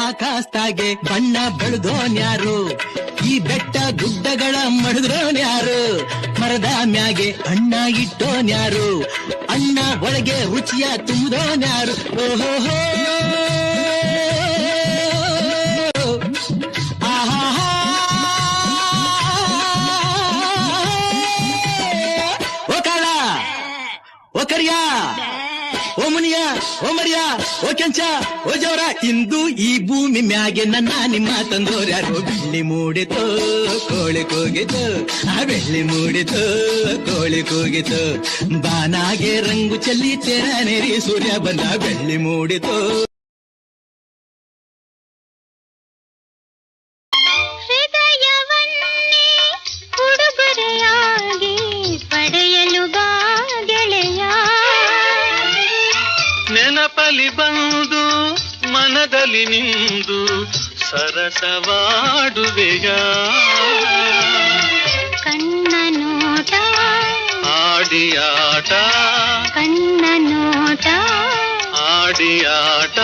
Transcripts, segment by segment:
ಆಕಾಶದಾಗೆ ಬಣ್ಣ ಬೆಳೆದೋನ್ಯಾರು ಈ ಬೆಟ್ಟ ಗುಡ್ಡಗಳ ಮಡಿದ್ರೋನ್ಯಾರು ಮರದ ಮ್ಯಾಗೆ ಅಣ್ಣ ಇಟ್ಟೋನ್ಯಾರು ಅಣ್ಣ ಒಳಗೆ ರುಚಿಯ ತುಂಬಿದೋನ್ಯಾರು ಓಹೋ ಓ ಕರಿಯ ಓ ಮುನಿಯ ಓ ಮರಿಯ ಓ ಕೆಂಚ ಓ ಜವರ. ಇಂದು ಈ ಭೂಮಿ ಮ್ಯಾಗೆ ನನ್ನ ನಿಮ್ಮ ತಂದೋರ್ಯಾರು ಬೆಳ್ಳಿ ಮೂಡಿತು ಕೋಳಿ ಕೂಗಿತು. ಆ ಬೆಳ್ಳಿ ಮೂಡಿತು ಕೋಳಿ ಕೂಗಿತು. ಬಾನಾಗೆ ರಂಗು ಚೆಲ್ಲಿ ತೆರನೇರಿ ಸೂರ್ಯ ಬಂದ ಬೆಳ್ಳಿ ಮೂಡಿತು. ನೆನಪಲಿ ಬಂದು ಮನದಲ್ಲಿ ನಿಂದು ಸರಸವಾಡುವೆಯ. ಕಣ್ಣ ನೋಟ ಆಡಿಯಾಟ ಕಣ್ಣ ನೋಟ ಆಡಿಯಾಟ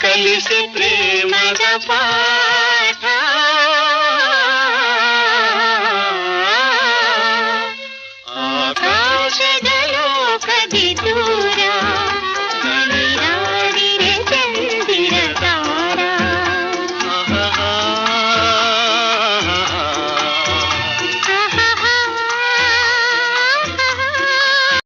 ಕಲಿಸಿ ಪ್ರೇಮದ ಪಾಠ.